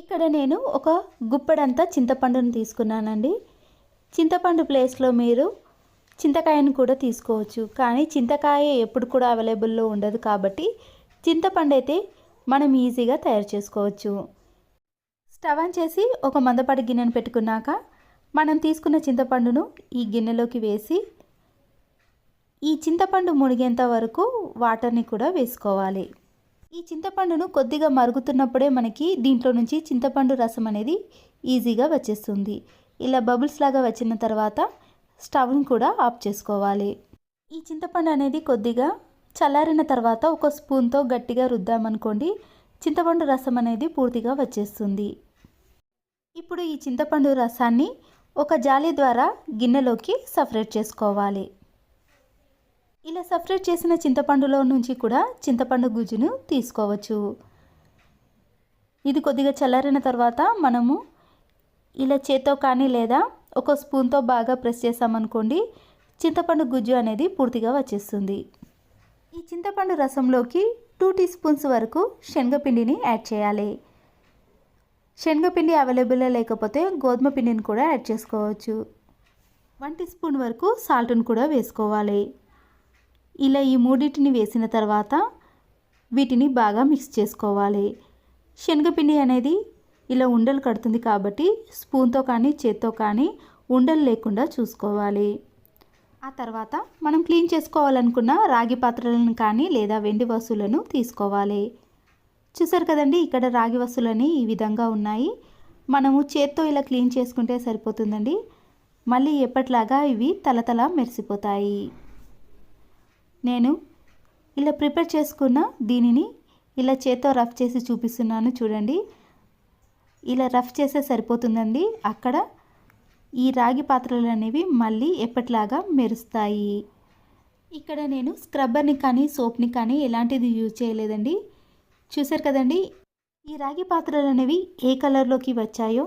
ఇక్కడ నేను ఒక గుప్పెడంతా చింతపండును తీసుకున్నానండి. చింతపండు ప్లేస్లో మీరు చింతకాయను కూడా తీసుకోవచ్చు. కానీ చింతకాయ ఎప్పుడు కూడా అవైలబుల్లో ఉండదు కాబట్టి చింతపండు అయితే మనం ఈజీగా తయారు చేసుకోవచ్చు. స్టవ్ ఆన్ చేసి ఒక మందపాటి గిన్నెను పెట్టుకున్నాక మనం తీసుకున్న చింతపండును ఈ గిన్నెలోకి వేసి ఈ చింతపండు మునిగేంత వరకు వాటర్ని కూడా వేసుకోవాలి. ఈ చింతపండును కొద్దిగా మరుగుతున్నప్పుడే మనకి దీంట్లో నుంచి చింతపండు రసం అనేది ఈజీగా వచ్చేస్తుంది. ఇలా బబుల్స్ లాగా వచ్చిన తర్వాత స్టవ్ని కూడా ఆఫ్ చేసుకోవాలి. ఈ చింతపండు అనేది కొద్దిగా చల్లారిన తర్వాత ఒక స్పూన్తో గట్టిగా రుద్దామనుకోండి చింతపండు రసం అనేది పూర్తిగా వచ్చేస్తుంది. ఇప్పుడు ఈ చింతపండు రసాన్ని ఒక జాలి ద్వారా గిన్నెలోకి సపరేట్ చేసుకోవాలి. ఇలా సపరేట్ చేసిన చింతపండులో నుంచి కూడా చింతపండు గుజ్జును తీసుకోవచ్చు. ఇది కొద్దిగా చల్లారిన తర్వాత మనము ఇలా చేత్తో కానీ లేదా ఒక స్పూన్తో బాగా ప్రెస్ చేసామనుకోండి చింతపండు గుజ్జు అనేది పూర్తిగా వచ్చేస్తుంది. ఈ చింతపండు రసంలోకి టూ టీ స్పూన్స్ వరకు శనగపిండిని యాడ్ చేయాలి. శనగపిండి అవైలబుల్లో లేకపోతే గోధుమ పిండిని కూడా యాడ్ చేసుకోవచ్చు. వన్ టీ స్పూన్ వరకు సాల్ట్ను కూడా వేసుకోవాలి. ఇలా ఈ మూడింటిని వేసిన తర్వాత వీటిని బాగా మిక్స్ చేసుకోవాలి. శనగపిండి అనేది ఇలా ఉండలు కడుతుంది కాబట్టి స్పూన్తో కానీ చేత్తో కానీ ఉండలు లేకుండా చూసుకోవాలి. ఆ తర్వాత మనం క్లీన్ చేసుకోవాలనుకున్న రాగి పాత్రలను కానీ లేదా వెండి వస్తువులను తీసుకోవాలి. చూసారు కదండి ఇక్కడ రాగి వస్తువులని ఈ విధంగా ఉన్నాయి. మనము చేత్తో ఇలా క్లీన్ చేసుకుంటే సరిపోతుందండి. మళ్ళీ ఎప్పట్లాగా ఇవి తలతల మెరిసిపోతాయి. నేను ఇలా ప్రిపేర్ చేసుకున్న దీనిని ఇలా చేత్తో రఫ్ చేసి చూపిస్తున్నాను చూడండి. ఇలా రఫ్ చేస్తే సరిపోతుందండి. అక్కడ ఈ రాగి పాత్రలు అనేవి మళ్ళీ ఎప్పటిలాగా మెరుస్తాయి. ఇక్కడ నేను స్క్రబ్బర్ని కానీ సోప్ని కానీ ఎలాంటిది యూజ్ చేయలేదండి. చూసారు కదండి? ఈ రాగి పాత్రలు అనేవి ఏ కలర్లోకి వచ్చాయో?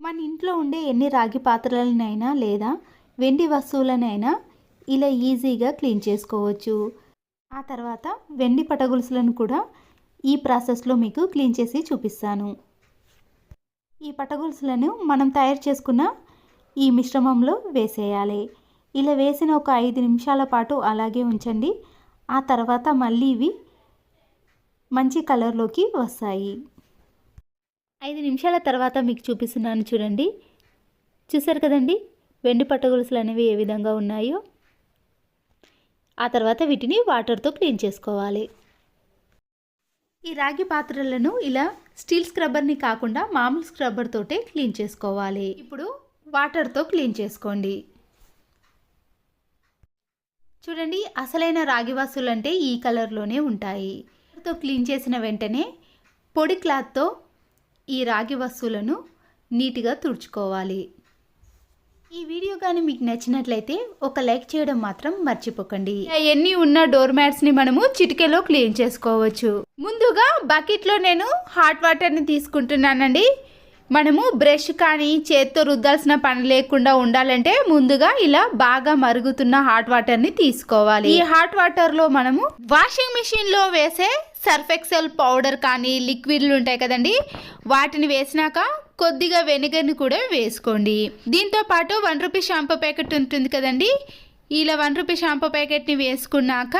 మన ఇంట్లో ఉండే ఎన్ని రాగి పాత్రలనైనా లేదా వెండి వస్తువులనైనా ఇలా ఈజీగా క్లీన్ చేసుకోవచ్చు. ఆ తర్వాత వెండి పటగొలుసులను కూడా ఈ ప్రాసెస్లో మీకు క్లీన్ చేసి చూపిస్తాను. ఈ పటగొలుసులను మనం తయారు చేసుకున్న ఈ మిశ్రమంలో వేసేయాలి. ఇలా వేసిన ఒక ఐదు నిమిషాల పాటు అలాగే ఉంచండి. ఆ తర్వాత మళ్ళీ ఇవి మంచి కలర్లోకి వస్తాయి. ఐదు నిమిషాల తర్వాత మీకు చూపిస్తున్నాను చూడండి. చూసారు కదండి? వెండి పట్టగొలుసులు అనేవి ఏ విధంగా ఉన్నాయో. ఆ తర్వాత వీటిని వాటర్తో క్లీన్ చేసుకోవాలి. ఈ రాగి పాత్రలను ఇలా స్టీల్ స్క్రబ్బర్ని కాకుండా మామూలు స్క్రబ్బర్ తోటే క్లీన్ చేసుకోవాలి. ఇప్పుడు వాటర్తో క్లీన్ చేసుకోండి. చూడండి అసలైన రాగి వస్తువులు అంటే ఈ కలర్లోనే ఉంటాయి. తో క్లీన్ చేసిన వెంటనే పొడి క్లాత్తో ఈ రాగి వస్తువులను నీట్గా తుడుచుకోవాలి. ఈ వీడియో కానీ మీకు నచ్చినట్లయితే ఒక లైక్ చేయడం మాత్రం మర్చిపోకండి. అవన్నీ ఉన్న డోర్ మ్యాట్స్ని మనము చిటికెలో క్లీన్ చేసుకోవచ్చు. ముందుగా బకెట్లో నేను హాట్ వాటర్ని తీసుకుంటున్నానండి. మనము బ్రష్ కానీ చేత్తో రుద్దాల్సిన పని లేకుండా ఉండాలంటే ముందుగా ఇలా బాగా మరుగుతున్న హాట్ వాటర్ని తీసుకోవాలి. ఈ హాట్ వాటర్లో మనము వాషింగ్ మిషన్లో వేసే సర్ఫ్ ఎక్సెల్ పౌడర్ కానీ లిక్విడ్లు ఉంటాయి కదండి. వాటిని వేసినాక కొద్దిగా వెనిగర్ని కూడా వేసుకోండి. దీంతో పాటు వన్ రూపీ షాంపూ ప్యాకెట్ ఉంటుంది కదండి? ఇలా వన్ రూపీ షాంపూ ప్యాకెట్ని వేసుకున్నాక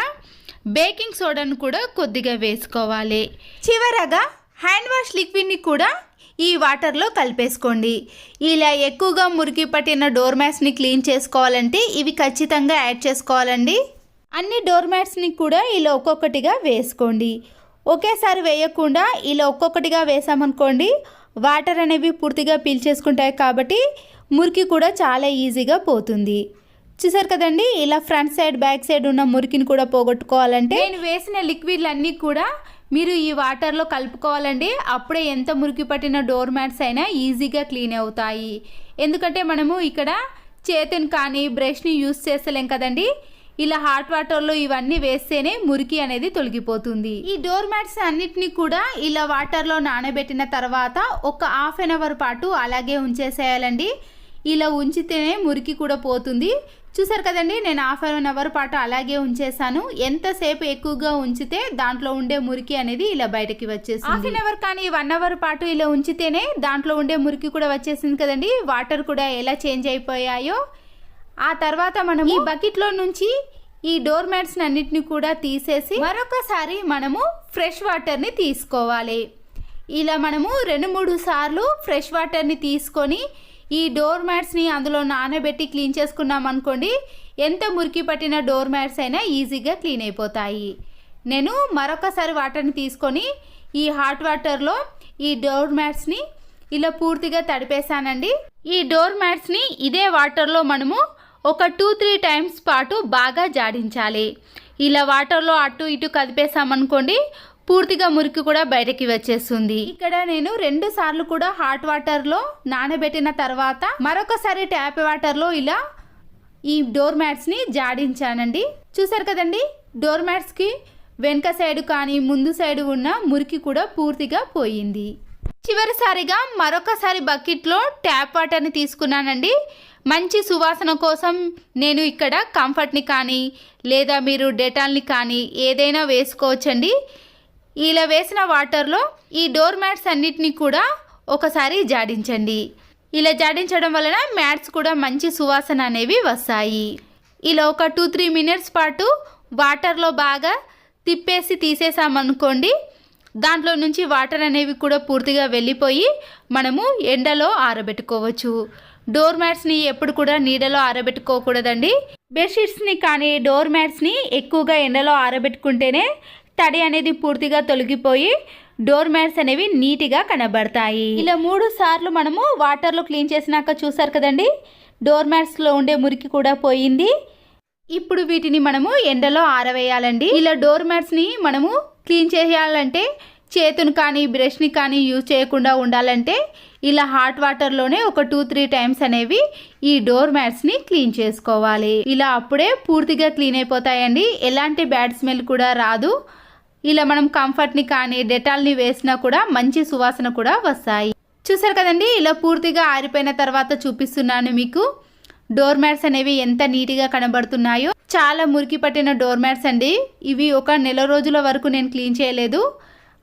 బేకింగ్ సోడాను కూడా కొద్దిగా వేసుకోవాలి. చివరగా హ్యాండ్ వాష్ లిక్విడ్ని కూడా ఈ వాటర్లో కలిపేసుకోండి. ఇలా ఎక్కువగా మురికి పట్టిన డోర్ మ్యాట్స్ని క్లీన్ చేసుకోవాలంటే ఇవి ఖచ్చితంగా యాడ్ చేసుకోవాలండి. అన్ని డోర్ మ్యాట్స్ని కూడా ఇలా ఒక్కొక్కటిగా వేసుకోండి. ఒకేసారి వేయకుండా ఇలా ఒక్కొక్కటిగా వేసామనుకోండి వాటర్ అనేవి పూర్తిగా పీల్చేసుకుంటాయి కాబట్టి మురికి కూడా చాలా ఈజీగా పోతుంది. చూసారు కదండి? ఇలా ఫ్రంట్ సైడ్ బ్యాక్ సైడ్ ఉన్న మురికిని కూడా పోగొట్టుకోవాలంటే నేను వేసిన లిక్విడ్లు అన్నీ కూడా మీరు ఈ వాటర్లో కలుపుకోవాలండి. అప్పుడే ఎంత మురికి పట్టిన డోర్ మ్యాట్స్ అయినా ఈజీగా క్లీన్ అవుతాయి. ఎందుకంటే మనము ఇక్కడ చేతిని కానీ బ్రష్ని యూస్ చేస్తలేం కదండి? ఇలా హాట్ వాటర్లో ఇవన్నీ వేస్తేనే మురికి అనేది తొలగిపోతుంది. ఈ డోర్ మ్యాట్స్ అన్నిటిని కూడా ఇలా వాటర్లో నానబెట్టిన తర్వాత ఒక హాఫ్ అన్ అవర్ పాటు అలాగే ఉంచేసేయాలండి. ఇలా ఉంచితేనే మురికి కూడా పోతుంది. చూసారు కదండి నేను హాఫ్ అన్ అవర్ పాటు అలాగే ఉంచేసాను ఎంతసేపు ఎక్కువగా ఉంచితే దాంట్లో ఉండే మురికి అనేది ఇలా బయటకి వచ్చేసింది. హాఫ్ అన్ అవర్ కానీ వన్ అవర్ పాటు ఇలా ఉంచితేనే దాంట్లో ఉండే మురికి కూడా వచ్చేసింది కదండి. వాటర్ కూడా ఎలా చేంజ్ అయిపోయాయో ఆ తర్వాత మనం ఈ బకెట్లో నుంచి ఈ డోర్ మ్యాట్స్ అన్నిటిని కూడా తీసేసి మరొకసారి మనము ఫ్రెష్ వాటర్ని తీసుకోవాలి. ఇలా మనము రెండు మూడు సార్లు ఫ్రెష్ వాటర్ని తీసుకొని ఈ డోర్ మ్యాట్స్ని అందులో నానబెట్టి క్లీన్ చేసుకున్నాం అనుకోండి ఎంత మురికి పట్టిన డోర్ మ్యాట్స్ అయినా ఈజీగా క్లీన్ అయిపోతాయి. నేను మరొకసారి వాటర్ని తీసుకొని ఈ హాట్ వాటర్లో ఈ డోర్ మ్యాట్స్ని ఇలా పూర్తిగా తడిపేశానండి. ఈ డోర్ మ్యాట్స్ని ఇదే వాటర్లో మనము ఒక టూ త్రీ టైమ్స్ పాటు బాగా జాడించాలి. ఇలా వాటర్లో అటు ఇటు కదిపేసామనుకోండి పూర్తిగా మురికి కూడా బయటకి వచ్చేస్తుంది. ఇక్కడ నేను రెండు సార్లు కూడా హాట్ వాటర్లో నానబెట్టిన తర్వాత మరొకసారి ట్యాప్ వాటర్లో ఇలా ఈ డోర్ మ్యాట్స్ని జాడించానండి. చూసారు కదండి? డోర్ మ్యాట్స్కి వెనక సైడ్ కానీ ముందు సైడ్ ఉన్న మురికి కూడా పూర్తిగా పోయింది. చివరిసారిగా మరొకసారి బకెట్లో ట్యాప్ వాటర్ని తీసుకున్నానండి. మంచి సువాసన కోసం నేను ఇక్కడ కంఫర్ట్ని కానీ లేదా మీరు డెటాల్ని కానీ ఏదైనా వేసుకోవచ్చండి. ఇలా వేసిన వాటర్లో ఈ డోర్ మ్యాట్స్ అన్నిటినీ కూడా ఒకసారి జాడించండి. ఇలా జాడించడం వలన మ్యాట్స్ కూడా మంచి సువాసన అనేవి వస్తాయి. ఇలా ఒక టూ త్రీ మినిట్స్ పాటు వాటర్లో బాగా తిప్పేసి తీసేసామనుకోండి దాంట్లో నుంచి వాటర్ అనేవి కూడా పూర్తిగా వెళ్ళిపోయి మనము ఎండలో ఆరబెట్టుకోవచ్చు. డోర్ మ్యాట్స్ని ఎప్పుడు కూడా నీడలో ఆరబెట్టుకోకూడదండి. బెడ్షీట్స్ని కానీ డోర్ మ్యాట్స్ని ఎక్కువగా ఎండలో ఆరబెట్టుకుంటేనే తడి అనేది పూర్తిగా తొలగిపోయి డోర్ మ్యాట్స్ అనేవి నీట్గా కనబడతాయి. ఇలా మూడు సార్లు మనము వాటర్లో క్లీన్ చేసినాక చూసారు కదండి డోర్ మ్యాట్స్లో ఉండే మురికి కూడా పోయింది. ఇప్పుడు వీటిని మనము ఎండలో ఆరవేయాలండి. ఇలా డోర్ మ్యాట్స్ని మనము క్లీన్ చేయాలంటే చేతును కానీ బ్రష్ని కానీ యూజ్ చేయకుండా ఉండాలంటే ఇలా హాట్ వాటర్లోనే ఒక టూ త్రీ టైమ్స్ అనేవి ఈ డోర్ మ్యాట్స్ని క్లీన్ చేసుకోవాలి. ఇలా అప్పుడే పూర్తిగా క్లీన్ అయిపోతాయండి. ఎలాంటి బ్యాడ్ స్మెల్ కూడా రాదు. ఇలా మనం కంఫర్ట్ని కానీ డెటాల్ని వేసినా కూడా మంచి సువాసన కూడా వస్తాయి. చూసారు కదండి? ఇలా పూర్తిగా ఆరిపోయిన తర్వాత చూపిస్తున్నాను మీకు. డోర్ మ్యాట్స్ అనేవి ఎంత నీట్గా కనబడుతున్నాయో. చాలా మురికి పట్టిన డోర్ మ్యాట్స్ అండి. ఇవి ఒక నెల రోజుల వరకు నేను క్లీన్ చేయలేదు.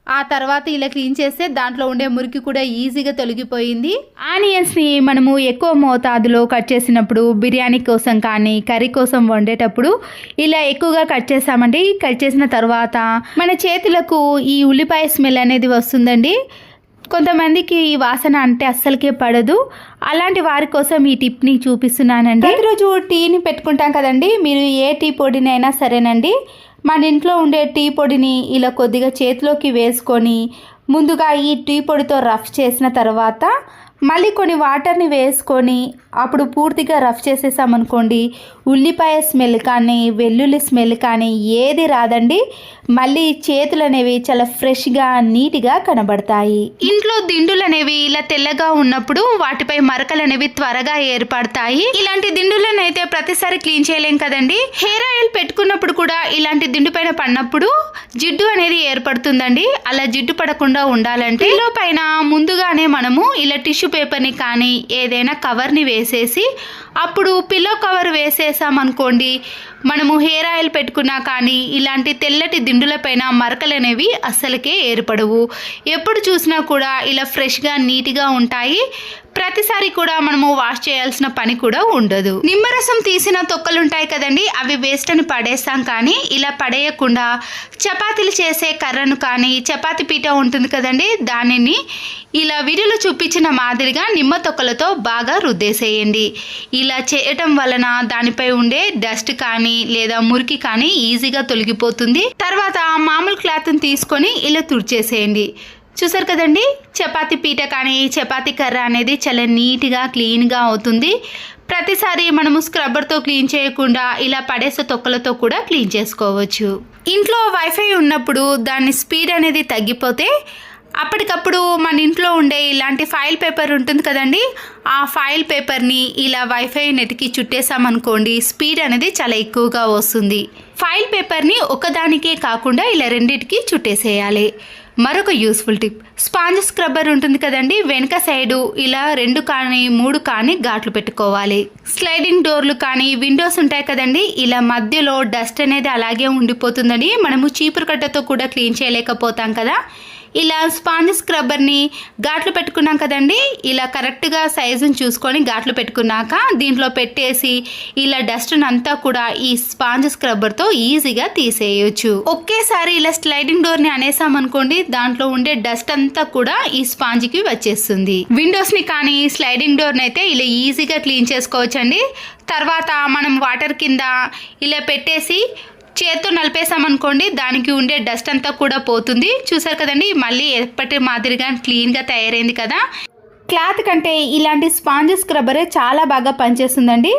ఆ తర్వాత ఇలా క్లీన్ చేస్తే దాంట్లో ఉండే మురికి కూడా ఈజీగా తొలగిపోయింది. ఆనియన్స్ని మనము ఎక్కువ మోతాదులో కట్ చేసినప్పుడు బిర్యానీ కోసం కానీ కర్రీ కోసం వండేటప్పుడు ఇలా ఎక్కువగా కట్ చేసామండి కట్ చేసిన తర్వాత మన చేతులకు ఈ ఉల్లిపాయ స్మెల్ అనేది వస్తుందండి. కొంతమందికి ఈ వాసన అంటే అస్సలకే పడదు. అలాంటి వారి కోసం ఈ టిప్ని చూపిస్తున్నానండి. ప్రతిరోజు టీని పెట్టుకుంటాం కదండి. మీరు ఏ టీ పొడిని అయినా సరేనండి. మన ఇంట్లో ఉండే టీ పొడిని ఇలా కొద్దిగా చేతిలోకి వేసుకొని ముందుగా ఈ టీ పొడితో రఫ్ చేసిన తర్వాత మళ్ళీ కొన్ని వాటర్ని వేసుకొని అప్పుడు పూర్తిగా రఫ్ చేసేసామనుకోండి ఉల్లిపాయ స్మెల్ కానీ వెల్లుల్లి స్మెల్ కానీ ఏది రాదండి. మళ్ళీ చేతులు అనేవి చాలా ఫ్రెష్గా నీట్గా కనబడతాయి. ఇంట్లో దిండులు అనేవి ఇలా తెల్లగా ఉన్నప్పుడు వాటిపై మరకలు అనేవి త్వరగా ఏర్పడతాయి. ఇలాంటి దిండులను అయితే ప్రతిసారి క్లీన్ చేయలేం కదండి. హెయిర్ ఆయిల్ పెట్టుకున్నప్పుడు కూడా ఇలాంటి దిండు పైన పడినప్పుడు జిడ్డు అనేది ఏర్పడుతుందండి. అలా జిడ్డు పడకుండా ఉండాలంటే పిల్లో పైన ముందుగానే మనము ఇలా టిష్యూ పేపర్ని కానీ ఏదైనా కవర్ని వేసేసి అప్పుడు పిల్లో కవర్ వేసేసామనుకోండి మనము హెయిర్ ఆయిల్ పెట్టుకున్నా కానీ ఇలాంటి తెల్లటి దిండులపైన మరకలు అనేవి అస్సలకే ఏర్పడవు. ఎప్పుడు చూసినా కూడా ఇలా ఫ్రెష్గా నీట్గా ఉంటాయి. ప్రతిసారి కూడా మనము వాష్ చేయాల్సిన పని కూడా ఉండదు. నిమ్మరసం తీసిన తొక్కలు ఉంటాయి కదండి అవి వేస్ట్ అని పడేస్తాం కానీ ఇలా పడేయకుండా చపాతీలు చేసే కర్రను కానీ చపాతీ పీట ఉంటుంది కదండి దానిని ఇలా వీడియోలో చూపించిన మాదిరిగా నిమ్మ తొక్కలతో బాగా రుద్దేసేయండి. ఇలా చేయటం వలన దానిపై ఉండే డస్ట్ కానీ కానీ లేదా మురికి కానీ ఈజీగా తొలగిపోతుంది. తర్వాత మామూలు క్లాత్ని తీసుకొని ఇలా తుడిచేసేయండి. చూసారు కదండి? చపాతి పీట కానీ చపాతీ కర్ర అనేది చాలా నీట్గా క్లీన్గా అవుతుంది. ప్రతిసారి మనము స్క్రబ్బర్తో క్లీన్ చేయకుండా ఇలా పడేసే తొక్కలతో కూడా క్లీన్ చేసుకోవచ్చు. ఇంట్లో వైఫై ఉన్నప్పుడు దాని స్పీడ్ అనేది తగ్గిపోతే అప్పటికప్పుడు మన ఇంట్లో ఉండే ఇలాంటి ఫైల్ పేపర్ ఉంటుంది కదండి ఆ ఫైల్ పేపర్ని ఇలా వైఫై నెట్కి చుట్టేసామనుకోండి స్పీడ్ అనేది చాలా ఎక్కువగా వస్తుంది. ఫైల్ పేపర్ని ఒకదానికే కాకుండా ఇలా రెండింటికి చుట్టేసేయాలి. మరొక యూస్ఫుల్ టిప్ స్పాంజ్ స్క్రబ్బర్ ఉంటుంది కదండి వెనుక సైడు ఇలా రెండు కానీ మూడు కానీ ఘాట్లు పెట్టుకోవాలి. స్లైడింగ్ డోర్లు కానీ విండోస్ ఉంటాయి కదండి ఇలా మధ్యలో డస్ట్ అనేది అలాగే ఉండిపోతుందని మనము చీపురు కట్టతో కూడా క్లీన్ చేయలేకపోతాం కదా. ఇలా స్పాంజ్ స్క్రబ్బర్ని ఘాట్లు పెట్టుకున్నాం కదండి. ఇలా కరెక్ట్గా సైజుని చూసుకొని ఘాట్లు పెట్టుకున్నాక దీంట్లో పెట్టేసి ఇలా డస్ట్ని అంతా కూడా ఈ స్పాంజ్ స్క్రబ్బర్తో ఈజీగా తీసేయచ్చు. ఒకేసారి ఇలా స్లైడింగ్ డోర్ని అనేసామనుకోండి దాంట్లో ఉండే డస్ట్ అంతా కూడా ఈ స్పాంజ్కి వచ్చేస్తుంది. విండోస్ని కానీ స్లైడింగ్ డోర్ని అయితే ఇలా ఈజీగా క్లీన్ చేసుకోవచ్చండి. తర్వాత మనం వాటర్ కింద ఇలా పెట్టేసి చేత్తో నలిపేసామనుకోండి దానికి ఉండే డస్ట్ అంతా కూడా పోతుంది. చూసారు కదండి మళ్ళీ ఎప్పటి మాదిరిగా క్లీన్గా తయారైంది కదా. క్లాత్ కంటే ఇలాంటి స్పాంజ్ స్క్రబ్బరే చాలా బాగా పనిచేస్తుందండి.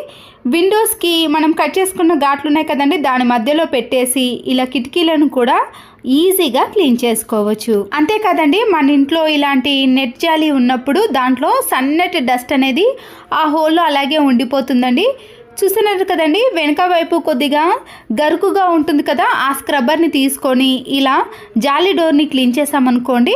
విండోస్కి మనం కట్ చేసుకున్న ఘాట్లు ఉన్నాయి కదండి దాని మధ్యలో పెట్టేసి ఇలా కిటికీలను కూడా ఈజీగా క్లీన్ చేసుకోవచ్చు. అంతేకాదండి మన ఇంట్లో ఇలాంటి నెట్ జాలి ఉన్నప్పుడు దాంట్లో సన్నటి డస్ట్ అనేది ఆ హోల్లో అలాగే ఉండిపోతుందండి. చూస్తున్నారు కదండి వెనక వైపు కొద్దిగా గరుకుగా ఉంటుంది కదా ఆ స్క్రబ్బర్ని తీసుకొని ఇలా జాలి డోర్ని క్లీన్ చేసామనుకోండి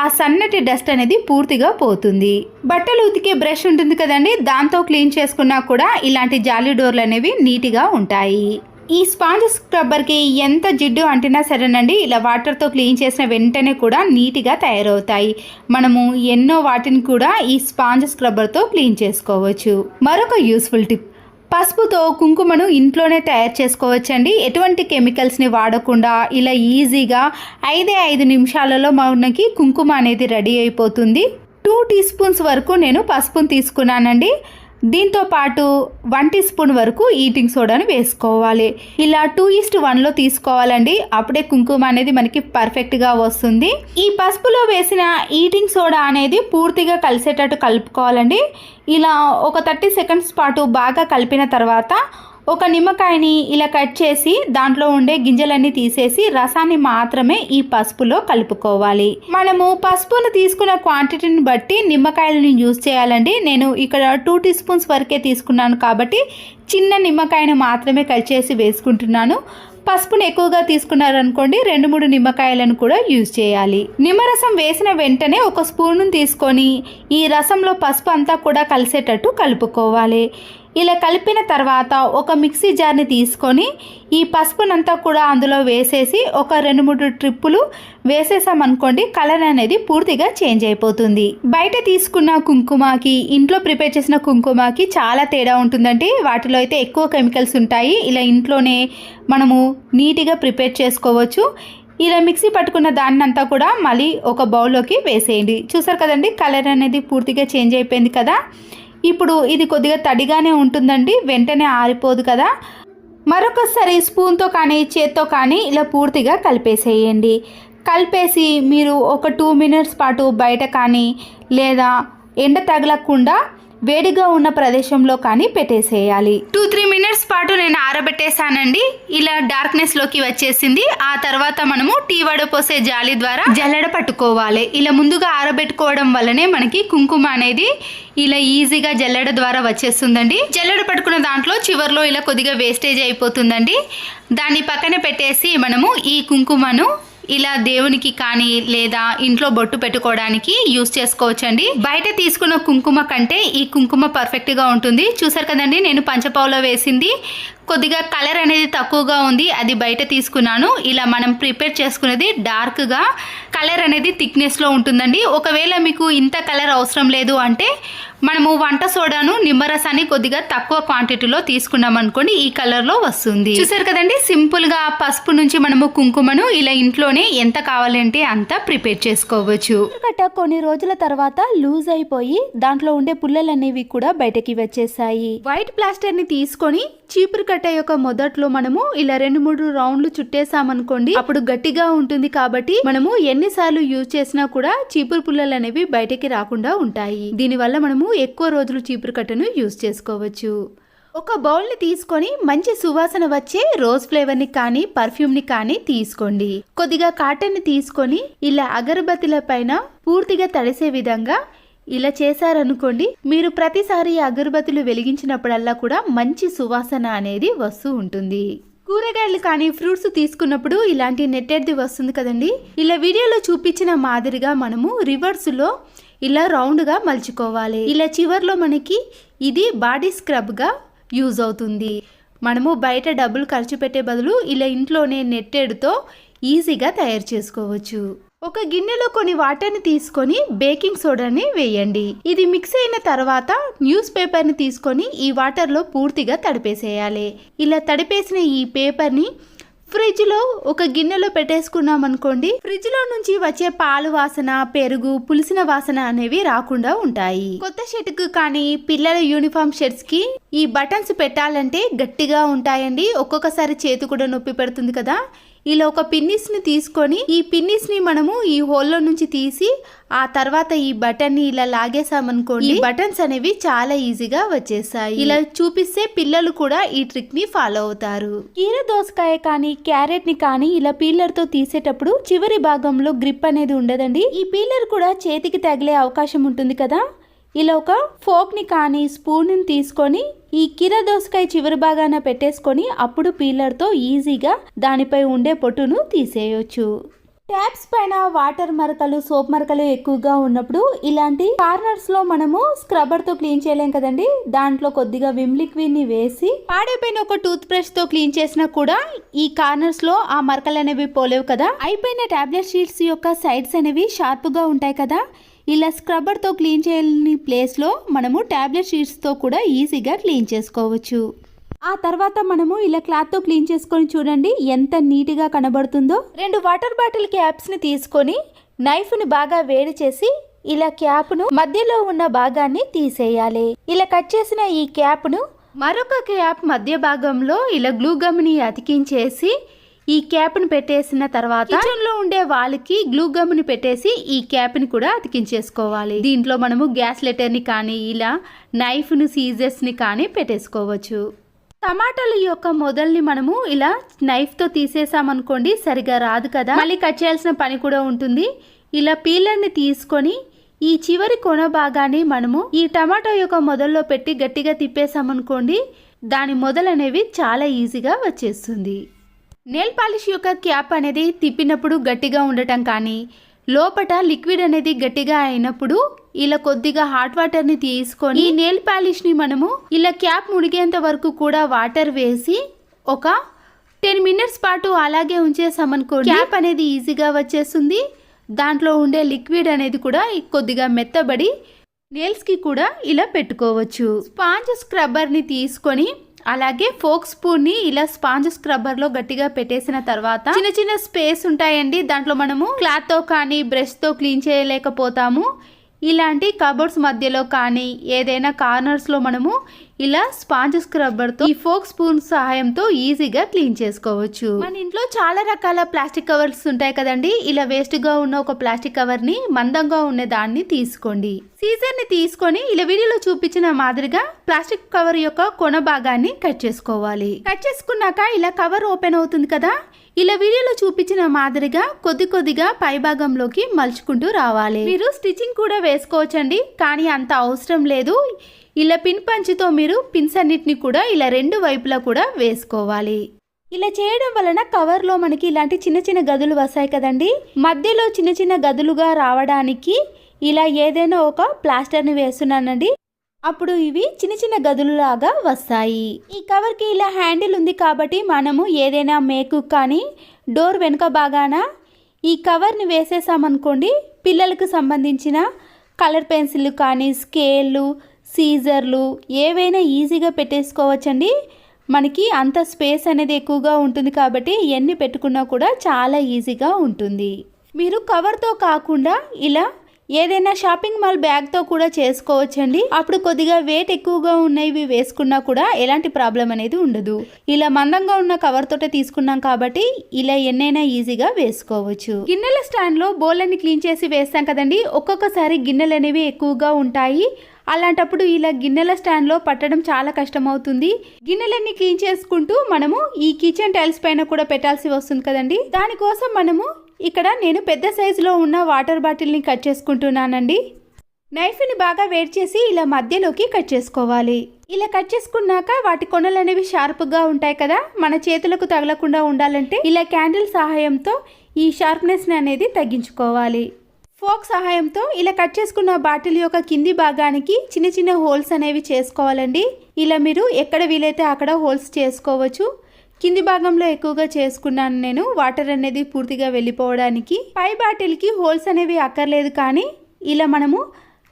ఆ సన్నటి డస్ట్ అనేది పూర్తిగా పోతుంది. బట్టలు ఉతికే బ్రష్ ఉంటుంది కదండి దాంతో క్లీన్ చేసుకున్నా కూడా ఇలాంటి జాలి డోర్లు అనేవి నీట్గా ఉంటాయి. ఈ స్పాంజ్ స్క్రబ్బర్కి ఎంత జిడ్డు అంటినా సరేనండి ఇలా వాటర్తో క్లీన్ చేసిన వెంటనే కూడా నీట్గా తయారవుతాయి. మనము ఎన్నో వాటిని కూడా ఈ స్పాంజ్ స్క్రబ్బర్తో క్లీన్ చేసుకోవచ్చు. మరొక యూస్ఫుల్ టిప్. పసుపుతో కుంకుమను ఇంట్లోనే తయారు చేసుకోవచ్చండి. ఎటువంటి కెమికల్స్ని వాడకుండా ఇలా ఈజీగా ఐదే ఐదు నిమిషాలలో మనకి కుంకుమ అనేది రెడీ అయిపోతుంది. టూ టీ స్పూన్స్ వరకు నేను పసుపును తీసుకున్నానండి. దీంతో పాటు వన్ టీ స్పూన్ వరకు ఈటింగ్ సోడాను వేసుకోవాలి. ఇలా టూ ఈస్ట్ వన్లో తీసుకోవాలండి. అప్పుడే కుంకుమ అనేది మనకి పర్ఫెక్ట్గా వస్తుంది. ఈ పసుపులో వేసిన ఈటింగ్ సోడా అనేది పూర్తిగా కలిసేటట్టు కలుపుకోవాలండి. ఇలా ఒక థర్టీ సెకండ్స్ పాటు బాగా కలిపిన తర్వాత ఒక నిమ్మకాయని ఇలా కట్ చేసి దాంట్లో ఉండే గింజలన్నీ తీసేసి రసాన్ని మాత్రమే ఈ పసుపులో కలుపుకోవాలి. మనము పసుపును తీసుకున్న క్వాంటిటీని బట్టి నిమ్మకాయలను యూజ్ చేయాలండి. నేను ఇక్కడ టూ టీ స్పూన్స్ వరకే తీసుకున్నాను కాబట్టి చిన్న నిమ్మకాయను మాత్రమే కట్ చేసి వేసుకుంటున్నాను. పసుపును ఎక్కువగా తీసుకున్నారనుకోండి రెండు మూడు నిమ్మకాయలను కూడా యూజ్ చేయాలి. నిమ్మరసం వేసిన వెంటనే ఒక స్పూన్ను తీసుకొని ఈ రసంలో పసుపు అంతా కూడా కలిసేటట్టు కలుపుకోవాలి. ఇలా కలిపిన తర్వాత ఒక మిక్సీ జార్ని తీసుకొని ఈ పసుపునంతా కూడా అందులో వేసేసి ఒక రెండు మూడు ట్రిప్పులు వేసేసామనుకోండి కలర్ అనేది పూర్తిగా చేంజ్ అయిపోతుంది. బయట తీసుకున్న కుంకుమకి ఇంట్లో ప్రిపేర్ చేసిన కుంకుమకి చాలా తేడా ఉంటుందండి. వాటిలో అయితే ఎక్కువ కెమికల్స్ ఉంటాయి. ఇలా ఇంట్లోనే మనము నీట్గా ప్రిపేర్ చేసుకోవచ్చు. ఇలా మిక్సీ పట్టుకున్న దాన్ని అంతా కూడా మళ్ళీ ఒక బౌల్లోకి వేసేయండి. చూసారు కదండి కలర్ అనేది పూర్తిగా చేంజ్ అయిపోయింది కదా? ఇప్పుడు ఇది కొద్దిగా తడిగానే ఉంటుందండి వెంటనే ఆరిపోదు కదా. మరొకసారి స్పూన్తో కానీ చేత్తో కానీ ఇలా పూర్తిగా కలిపేసేయండి. కలిపేసి మీరు ఒక టూ మినిట్స్ పాటు బయట కానీ లేదా ఎండ తగలకుండా వేడిగా ఉన్న ప్రదేశంలో కానీ పెట్టేసేయాలి. టూ త్రీ మినిట్స్ పాటు నేను ఆరబెట్టేసానండి ఇలా డార్క్నెస్లోకి వచ్చేసింది. ఆ తర్వాత మనము టీ వడపోసే జాలి ద్వారా జల్లడ పట్టుకోవాలి. ఇలా ముందుగా ఆరబెట్టుకోవడం వల్లనే మనకి కుంకుమ అనేది ఇలా ఈజీగా జల్లెడ ద్వారా వచ్చేస్తుందండి. జల్లెడ పట్టుకున్న దాంట్లో చివర్లో ఇలా కొద్దిగా వేస్టేజ్ అయిపోతుందండి. దాన్ని పక్కన పెట్టేసి మనము ఈ కుంకుమను ఇలా దేవునికి కానీ లేదా ఇంట్లో బొట్టు పెట్టుకోవడానికి యూస్ చేసుకోవచ్చండి. బయట తీసుకున్న కుంకుమ కంటే ఈ కుంకుమ పర్ఫెక్ట్గా ఉంటుంది. చూసారు కదండి నేను పంచపావులో వేసింది కొద్దిగా కలర్ అనేది తక్కువగా ఉంది అది బయట తీసుకున్నాను. ఇలా మనం ప్రిపేర్ చేసుకున్నది డార్క్గా కలర్ అనేది థిక్నెస్లో ఉంటుందండి. ఒకవేళ మీకు ఇంత కలర్ అవసరం లేదు అంటే మనము వంట సోడాను నిమ్మరసాన్ని కొద్దిగా తక్కువ క్వాంటిటీలో తీసుకున్నాం అనుకోండి ఈ కలర్లో వస్తుంది. చూసారు కదండి సింపుల్గా పసుపు నుంచి మనము కుంకుమను ఇలా ఇంట్లోనే ఎంత కావాలంటే అంత ప్రిపేర్ చేసుకోవచ్చు. కట్ట కొన్ని రోజుల తర్వాత లూజ్ అయిపోయి దాంట్లో ఉండే పుల్లలు అనేవి కూడా బయటకి వచ్చేసాయి. వైట్ ప్లాస్టర్ని తీసుకొని చీపురు కట్ట యొక్క మొదట్లో మనము ఇలా రెండు మూడు రౌండ్లు చుట్టేసామనుకోండి అప్పుడు గట్టిగా ఉంటుంది కాబట్టి మనము ఎన్నిసార్లు యూజ్ చేసినా కూడా చీపురు పుల్లలు అనేవి బయటకి రాకుండా ఉంటాయి. దీనివల్ల మనము ఎక్కువ రోజులు చీపురు కట్టను యూజ్ చేసుకోవచ్చు. ఒక బౌల్ని తీసుకొని మంచి సువాసన వచ్చే రోజ్ ఫ్లేవర్ని కానీ పర్ఫ్యూమ్ని కానీ తీసుకోండి. కొద్దిగా కాటన్ని తీసుకొని ఇలా అగరబత్తిల పైన పూర్తిగా తడిసే విధంగా ఇలా చేశారనుకోండి మీరు ప్రతిసారి అగరబత్తులు వెలిగించినప్పుడల్లా కూడా మంచి సువాసన అనేది వస్తూ ఉంటుంది. కూరగాయలు కానీ ఫ్రూట్స్ తీసుకున్నప్పుడు ఇలాంటి నెట్టెడ్ది వస్తుంది కదండి. ఇలా వీడియోలో చూపించిన మాదిరిగా మనము రివర్స్లో ఇలా రౌండ్గా మలుచుకోవాలి. ఇలా చివర్లో మనకి ఇది బాడీ స్క్రబ్గా యూజ్ అవుతుంది. మనము బయట డబ్బులు ఖర్చు పెట్టే బదులు ఇలా ఇంట్లోనే నెట్టెడ్తో ఈజీగా తయారు చేసుకోవచ్చు. ఒక గిన్నెలో కొన్ని వాటర్ని తీసుకొని బేకింగ్ సోడాని వేయండి. ఇది మిక్స్ అయిన తర్వాత న్యూస్ పేపర్ని తీసుకొని ఈ వాటర్లో పూర్తిగా తడిపేసేయాలి. ఇలా తడిపేసిన ఈ పేపర్ని ఫ్రిడ్జ్లో ఒక గిన్నెలో పెట్టేసుకున్నాం అనుకోండి ఫ్రిడ్జ్లో నుంచి వచ్చే పాలు వాసన పెరుగు పులిసిన వాసన అనేవి రాకుండా ఉంటాయి. కొత్త షర్ట్కు కానీ పిల్లల యూనిఫామ్ షర్ట్స్కి ఈ బటన్స్ పెట్టాలంటే గట్టిగా ఉంటాయండి. ఒక్కొక్కసారి చేతి కూడా నొప్పి పెడుతుంది కదా. ఇలా ఒక పిన్నిస్ని తీసుకొని ఈ పిన్నిస్ని మనము ఈ హోల్లో నుంచి తీసి ఆ తర్వాత ఈ బటన్ని ఇలా లాగేసామనుకోండి ఈ బటన్స్ అనేవి చాలా ఈజీగా వచ్చేసాయి. ఇలా చూపిస్తే పిల్లలు కూడా ఈ ట్రిక్ని ఫాలో అవుతారు. కీర దోసకాయ కానీ క్యారెట్ని కానీ ఇలా పీలర్తో తీసేటప్పుడు చివరి భాగంలో గ్రిప్ అనేది ఉండదండి. ఈ పీలర్ కూడా చేతికి తగిలే అవకాశం ఉంటుంది కదా? ఇలా ఒక ఫోక్ని కానీ స్పూన్ని తీసుకొని ఈ కీర దోసకాయ చివరి భాగాన పెట్టేసుకొని అప్పుడు పీలర్తో ఈజీగా దానిపై ఉండే పొట్టును తీసేయొచ్చు. ట్యాప్స్ పైన వాటర్ మరకలు సోప్ మరకలు ఎక్కువగా ఉన్నప్పుడు ఇలాంటి కార్నర్స్లో మనము స్క్రబ్బర్తో క్లీన్ చేయలేం కదండి? దాంట్లో కొద్దిగా విమ్ లిక్విడ్ని వేసి పాడైపోయిన ఒక టూత్ బ్రష్తో క్లీన్ చేసినా కూడా ఈ కార్నర్స్లో ఆ మరకలు అనేవి పోలేవు కదా? అయిపోయిన టాబ్లెట్ షీట్స్ యొక్క సైడ్స్ అనేవి షార్ప్గా ఉంటాయి కదా? ఇలా స్క్రబ్బర్తో క్లీన్ చేయని ప్లేస్లో మనము ట్యాబ్లెట్ షీట్స్తో కూడా ఈజీగా క్లీన్ చేసుకోవచ్చు. ఆ తర్వాత మనము ఇలా క్లాత్తో క్లీన్ చేసుకొని చూడండి ఎంత నీట్గా కనబడుతుందో. రెండు వాటర్ బాటిల్ క్యాప్స్ని తీసుకొని నైఫ్ని బాగా వేడి చేసి ఇలా క్యాప్ను మధ్యలో ఉన్న భాగాన్ని తీసేయాలి. ఇలా కట్ చేసిన ఈ క్యాప్ను మరొక క్యాప్ మధ్య భాగంలో ఇలా గ్లూ గమ్ని అతికించేసి ఈ క్యాప్ని పెట్టేసిన తర్వాత కిచెన్లో ఉండే వాళ్ళకి గ్లూ గమ్ని పెట్టేసి ఈ క్యాప్ని కూడా అతికించేసుకోవాలి. దీంట్లో మనము గ్యాస్ లెటర్ని కానీ ఇలా నైఫ్ సీజర్స్ని సీజర్స్ని కానీ పెట్టేసుకోవచ్చు. టమాటాల యొక్క మొదల్ని మనము ఇలా నైఫ్తో తీసేసామనుకోండి సరిగా రాదు కదా. మళ్ళీ కట్ చేయాల్సిన పని కూడా ఉంటుంది. ఇలా పీలర్ని తీసుకొని ఈ చివరి కొన భాగాన్ని మనము ఈ టమాటో యొక్క మొదల్లో పెట్టి గట్టిగా తిప్పేసామనుకోండి దాని మొదలనేవి చాలా ఈజీగా వచ్చేస్తుంది. నెయిల్ పాలిష్ యొక్క క్యాప్ అనేది తిప్పినప్పుడు గట్టిగా ఉండటం కానీ లోపట లిక్విడ్ అనేది గట్టిగా అయినప్పుడు ఇలా కొద్దిగా హాట్ వాటర్ని తీసుకొని ఈ నెయిల్ పాలిష్ని మనము ఇలా క్యాప్ ముడిగేంత వరకు కూడా వాటర్ వేసి ఒక టెన్ మినిట్స్ పాటు అలాగే ఉంచేసామనుకో క్యాప్ అనేది ఈజీగా వచ్చేస్తుంది. దాంట్లో ఉండే లిక్విడ్ అనేది కూడా కొద్దిగా మెత్తబడి నేల్స్కి కూడా ఇలా పెట్టుకోవచ్చు. స్పాంజ్ స్క్రబ్బర్ని తీసుకొని అలాగే ఫోక్ స్పూన్ని ఇలా స్పాంజ్ స్క్రబ్బర్లో గట్టిగా పెట్టేసిన తర్వాత చిన్న చిన్న స్పేస్ ఉంటాయండి. దాంట్లో మనము క్లాత్తో కానీ బ్రష్తో క్లీన్ చేయలేకపోతాము. ఇలాంటి కబోర్డ్స్ మధ్యలో కానీ ఏదైనా కార్నర్స్లో మనము ఇలా స్పాంజ్ స్క్రబ్బర్తో ఈ ఫోక్ స్పూన్ సహాయంతో ఈజీగా క్లీన్ చేసుకోవచ్చు. మన ఇంట్లో చాలా రకాల ప్లాస్టిక్ కవర్స్ ఉంటాయి కదండి. ఇలా వేస్ట్గా ఉన్న ఒక ప్లాస్టిక్ కవర్ని మందంగా ఉన్న దాన్ని తీసుకోండి. సీజర్ని తీసుకొని ఇలా వీడియోలో చూపించిన మాదిరిగా ప్లాస్టిక్ కవర్ యొక్క కొన భాగాన్ని కట్ చేసుకోవాలి. కట్ చేసుకున్నాక ఇలా కవర్ ఓపెన్ అవుతుంది కదా? ఇలా వీడియోలో చూపించిన మాదిరిగా కొద్ది కొద్దిగా పై భాగంలోకి మలుచుకుంటూ రావాలి. మీరు స్టిచ్చింగ్ కూడా వేసుకోవచ్చండి. కానీ అంత అవసరం లేదు. ఇలా పిన్ పంచుతో మీరు పిన్స్ అన్నిటిని కూడా ఇలా రెండు వైపులా కూడా వేసుకోవాలి. ఇలా చేయడం వలన కవర్లో మనకి ఇలాంటి చిన్న చిన్న గదులు వస్తాయి కదండి. మధ్యలో చిన్న చిన్న గదులుగా రావడానికి ఇలా ఏదైనా ఒక ప్లాస్టర్ని వేస్తున్నానండి. అప్పుడు ఇవి చిన్న చిన్న గదులులాగా వస్తాయి. ఈ కవర్కి ఇలా హ్యాండిల్ ఉంది కాబట్టి మనము ఏదైనా మేకు కానీ డోర్ వెనుక భాగాన ఈ కవర్ని వేసేసామనుకోండి పిల్లలకు సంబంధించిన కలర్ పెన్సిల్ కానీ స్కేళ్ళు సీజర్లు ఏవైనా ఈజీగా పెట్టేసుకోవచ్చండి. మనకి అంత స్పేస్ అనేది ఎక్కువగా ఉంటుంది కాబట్టి ఎన్ని పెట్టుకున్నా కూడా చాలా ఈజీగా ఉంటుంది. మీరు కవర్తో కాకుండా ఇలా ఏదైనా షాపింగ్ మాల్ బ్యాగ్తో కూడా చేసుకోవచ్చండి. అప్పుడు కొద్దిగా వెయిట్ ఎక్కువగా ఉన్నవి వేసుకున్నా కూడా ఎలాంటి ప్రాబ్లం అనేది ఉండదు. ఇలా మందంగా ఉన్న కవర్ తోటే తీసుకున్నాం కాబట్టి ఇలా ఎన్నైనా ఈజీగా వేసుకోవచ్చు. గిన్నెల స్టాండ్లో బౌలన్నీ క్లీన్ చేసి వేస్తాం కదండి. ఒక్కొక్కసారి గిన్నెలు అనేవి ఎక్కువగా ఉంటాయి. అలాంటప్పుడు ఇలా గిన్నెల స్టాండ్లో పట్టడం చాలా కష్టమవుతుంది. గిన్నెలన్నీ క్లీన్ చేసుకుంటూ మనము ఈ కిచెన్ టైల్స్ పైన కూడా పెట్టాల్సి వస్తుంది కదండి. దానికోసం మనము ఇక్కడ నేను పెద్ద సైజులో ఉన్న వాటర్ బాటిల్ని కట్ చేసుకుంటున్నానండి. నైఫ్ని బాగా వేడి చేసి ఇలా మధ్యలోకి కట్ చేసుకోవాలి. ఇలా కట్ చేసుకున్నాక వాటి కొనలు అనేవి షార్ప్గా ఉంటాయి కదా. మన చేతులకు తగలకుండా ఉండాలంటే ఇలా క్యాండిల్ సహాయంతో ఈ షార్ప్నెస్ని అనేది తగ్గించుకోవాలి. ఫోక్ సహాయంతో ఇలా కట్ చేసుకున్న బాటిల్ యొక్క కింది భాగానికి చిన్న చిన్న హోల్స్ అనేవి చేసుకోవాలండి. ఇలా మీరు ఎక్కడ వీలైతే అక్కడ హోల్స్ చేసుకోవచ్చు. కింది భాగంలో ఎక్కువగా చేసుకున్నాను నేను. వాటర్ అనేది పూర్తిగా వెళ్ళిపోవడానికి. పై బాటిల్కి హోల్స్ అనేవి అక్కర్లేదు కానీ ఇలా మనము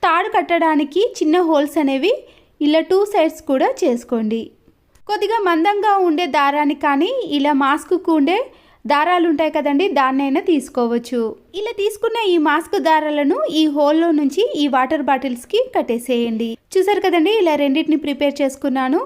తాడు కట్టడానికి చిన్న హోల్స్ అనేవి ఇలా టూ సైడ్స్ కూడా చేసుకోండి. కొద్దిగా మందంగా ఉండే దారాన్ని కానీ ఇలా మాస్క్కు ఉండే దారాలు ఉంటాయి కదండి దాన్నైనా తీసుకోవచ్చు. ఇలా తీసుకున్న ఈ మాస్క్ దారాలను ఈ హోల్లో నుంచి ఈ వాటర్ బాటిల్స్కి కట్టేసేయండి. చూసారు కదండి ఇలా రెండింటిని ప్రిపేర్ చేసుకున్నాను.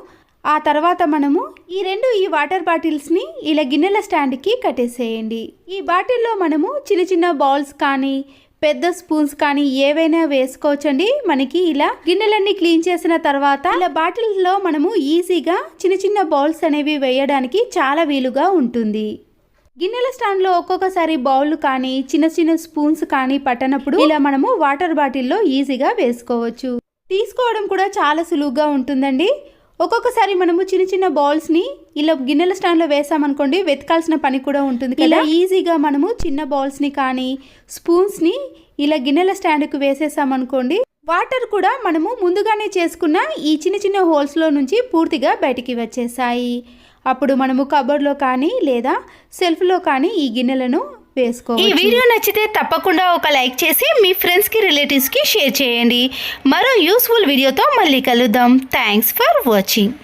ఆ తర్వాత మనము ఈ రెండు ఈ వాటర్ బాటిల్స్ని ఇలా గిన్నెల స్టాండ్కి కట్టేసేయండి. ఈ బాటిల్లో మనము చిన్న చిన్న బౌల్స్ కానీ పెద్ద స్పూన్స్ కానీ ఏవైనా వేసుకోవచ్చండి. మనకి ఇలా గిన్నెలన్నీ క్లీన్ చేసిన తర్వాత ఇలా బాటిల్లో మనము ఈజీగా చిన్న చిన్న బౌల్స్ అనేవి వేయడానికి చాలా వీలుగా ఉంటుంది. గిన్నెల స్టాండ్లో ఒక్కొక్కసారి బౌల్ కానీ చిన్న చిన్న స్పూన్స్ కానీ పట్టనప్పుడు ఇలా మనము వాటర్ బాటిల్లో ఈజీగా వేసుకోవచ్చు. తీసుకోవడం కూడా చాలా సులువుగా ఉంటుందండి. ఒక్కొక్కసారి మనము చిన్న చిన్న బౌల్స్ని ఇలా గిన్నెల స్టాండ్లో వేసామనుకోండి వెతకాల్సిన పని కూడా ఉంటుంది ఇలా ఈజీగా మనము చిన్న బౌల్స్ని కానీ స్పూన్స్ని ఇలా గిన్నెల స్టాండ్కి వేసేసామనుకోండి వాటర్ కూడా మనము ముందుగానే చేసుకున్న ఈ చిన్న చిన్న హోల్స్లో నుంచి పూర్తిగా బయటికి వచ్చేసాయి. అప్పుడు మనము కబోర్డ్లో కానీ లేదా సెల్ఫ్లో కానీ ఈ గిన్నెలను వేసుకోవాలి ఈ వీడియో నచ్చితే తప్పకుండా ఒక లైక్ చేసి మీ ఫ్రెండ్స్కి రిలేటివ్స్కి షేర్ చేయండి. మరో యూస్ఫుల్ వీడియోతో మళ్ళీ కలుద్దాం. Thanks for watching